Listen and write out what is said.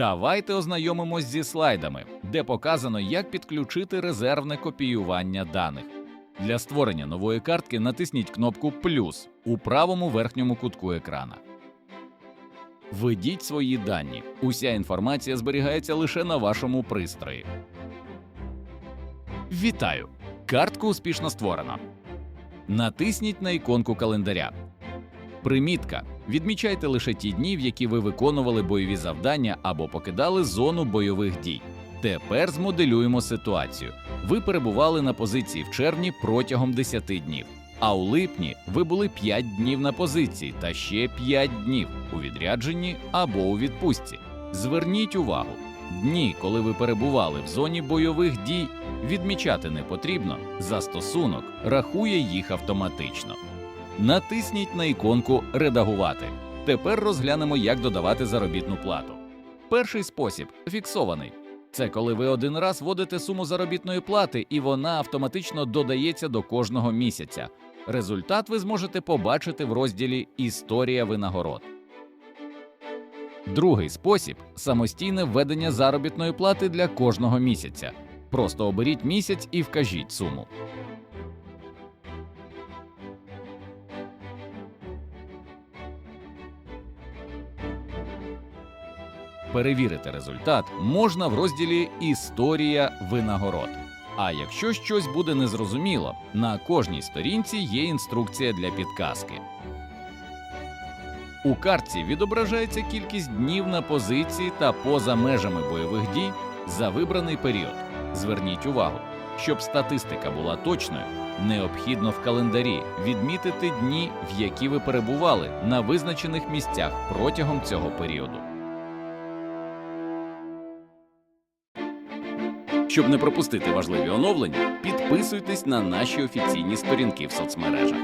Давайте ознайомимось зі слайдами, де показано, як підключити резервне копіювання даних. Для створення нової картки натисніть кнопку Плюс у правому верхньому кутку екрана. Введіть свої дані. Уся інформація зберігається лише на вашому пристрої. Вітаю! Картку успішно створено. Натисніть на іконку календаря. Примітка. Відмічайте лише ті дні, в які ви виконували бойові завдання або покидали зону бойових дій. Тепер змоделюємо ситуацію. Ви перебували на позиції в червні протягом 10 днів, а у липні ви були 5 днів на позиції та ще 5 днів у відрядженні або у відпустці. Зверніть увагу, дні, коли ви перебували в зоні бойових дій, відмічати не потрібно. Застосунок рахує їх автоматично. Натисніть на іконку Редагувати. Тепер розглянемо, як додавати заробітну плату. Перший спосіб фіксований. Це коли ви один раз вводите суму заробітної плати, і вона автоматично додається до кожного місяця. Результат ви зможете побачити в розділі Історія винагород. Другий спосіб самостійне введення заробітної плати для кожного місяця. Просто оберіть місяць і вкажіть суму. Перевірити результат можна в розділі Історія винагород. А якщо щось буде незрозуміло, на кожній сторінці є інструкція для підказки. У картці відображається кількість днів на позиції та поза межами бойових дій за вибраний період. Зверніть увагу, щоб статистика була точною, необхідно в календарі відмітити дні, в які ви перебували на визначених місцях протягом цього періоду. Щоб не пропустити важливі оновлення, підписуйтесь на наші офіційні сторінки в соцмережах.